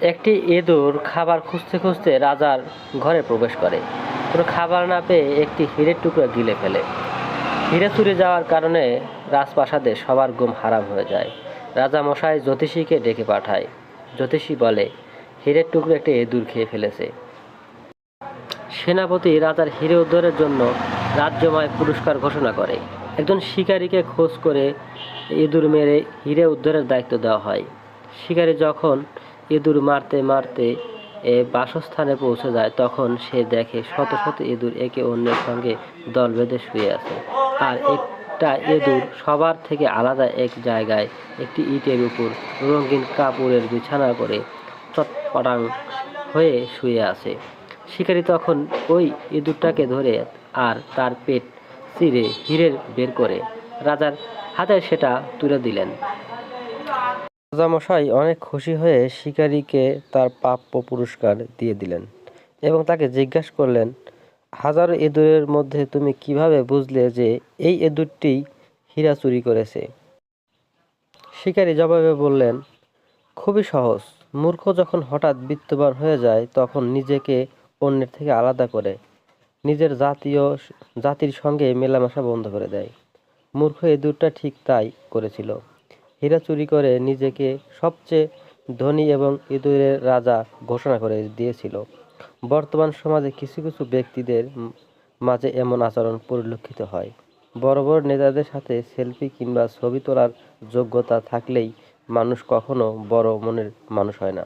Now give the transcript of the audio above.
একটি ইঁদুর খাবার খুঁজতে খুঁজতে রাজার ঘরে প্রবেশ করে। কোনো খাবার না পেয়ে একটি হীরের টুকরো গিলে ফেলে। হীরে চুরি যাওয়ার কারণে রাজপ্রাসাদে সবার ঘুম হারাম হয়ে যায়। রাজা মশাই জ্যোতিষীকে ডেকে পাঠায়। জ্যোতিষী বলে, হীরের টুকরো একটি ইঁদুর খেয়ে ফেলেছে। সেনাপতি রাজার হিরে উদ্ধারের জন্য রাজ্যময় পুরস্কার ঘোষণা করে। একজন শিকারীকে খোঁজ করে ইঁদুর মেরে হিরে উদ্ধারের দায়িত্ব দেওয়া হয়। শিকারী যখন ইঁদুর মারতে মারতে এ বাসস্থানে পৌঁছে যায়, তখন সে দেখে শত শত ইঁদুর একে অন্যের সঙ্গে দল বেঁধে শুয়ে আছে। আর একটা ইঁদুর সবার থেকে আলাদা এক জায়গায় একটি ইটের উপর রঙিন কাপড়ের বিছানা করে চটপটাং হয়ে শুয়ে আছে। শিকারী তখন ওই ইঁদুরটাকে ধরে আর তার পেট চিরে হিরের বের করে। রাজার হাতে সেটা তুলে দিলেন। রাজামশাই অনেক খুশি হয়ে শিকারীকে তার প্রাপ্য পুরস্কার দিয়ে দিলেন এবং তাকে জিজ্ঞাসা করলেন, হাজারো ইঁদুরের মধ্যে তুমি কীভাবে বুঝলে যে এই ইঁদুরটি হীরা চুরি করেছে? শিকারী জবাবে বললেন, খুবই সহজ। মূর্খ যখন হঠাৎ বিত্তবান হয়ে যায়, তখন নিজেকে অন্যের থেকে আলাদা করে, নিজের জাতীয়, জাতির সঙ্গে মেলামেশা বন্ধ করে দেয়। মূর্খ ইঁদুরটা ঠিক তাই করেছিল। হীরা চুরি করে নিজেকে সবচেয়ে ধনী এবং ইঁদুরের রাজা ঘোষণা করে দিয়েছিল। বর্তমান সমাজে কিছু কিছু ব্যক্তিদের মাঝে এমন আচরণ পরিলক্ষিত হয়। বড় বড় নেতাদের সাথে সেলফি কিংবা ছবি তোলার যোগ্যতা থাকলেই মানুষ কখনো বড় মনের মানুষ হয় না।